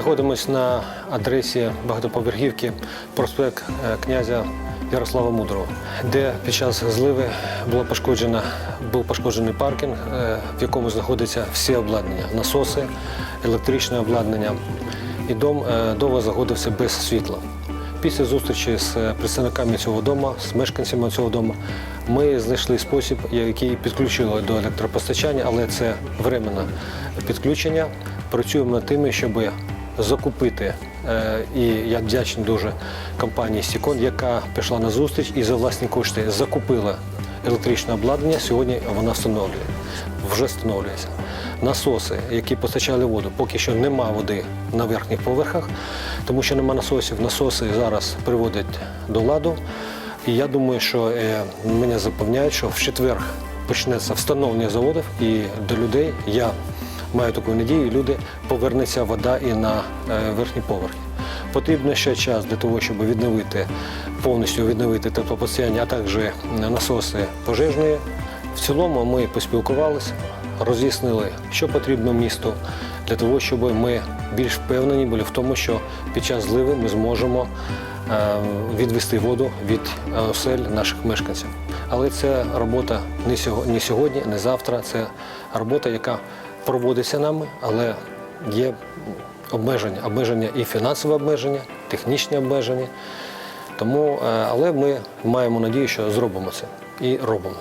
знаходимося на адресі багатоповерхівки проспект е, князя Ярослава Мудрого, де під час зливи було пошкоджено, був пошкоджений паркінг, е, в якому знаходиться всі обладнання, насоси, електричне обладнання. І дом е, довго знаходився без світла. Після зустрічі з представниками цього дому, з мешканцями цього дому, ми знайшли спосіб, який підключили до електропостачання, але це временне підключення. Працюємо над тим, щоб закупити. е, І я вдячний дуже компанії Сікон, яка пішла на зустріч і за власні кошти закупила електричне обладнання. Сьогодні вона встановлює, вже встановлюється. Насоси, які постачали воду, поки що нема води на верхніх поверхах, тому що нема насосів. Насоси зараз приводять до ладу. І я думаю, що е, мене запевняють, що в четвер почнеться встановлення заводів і до людей я маю таку надію, люди повернеться вода і на е, верхні поверхи. Потрібно ще час для того, щоб відновити повністю відновити теплопостачання, а також насоси пожежної. В цілому ми поспілкувалися, роз'яснили, що потрібно місту для того, щоб ми більш впевнені були в тому, що під час зливи ми зможемо е, відвести воду від е, осель наших мешканців. Але це робота не сьогодні, не завтра. Це робота, яка проводиться нами, але є обмеження, обмеження і фінансове обмеження, технічні обмеження. Тому, е, але ми маємо надію, що зробимо це і робимо.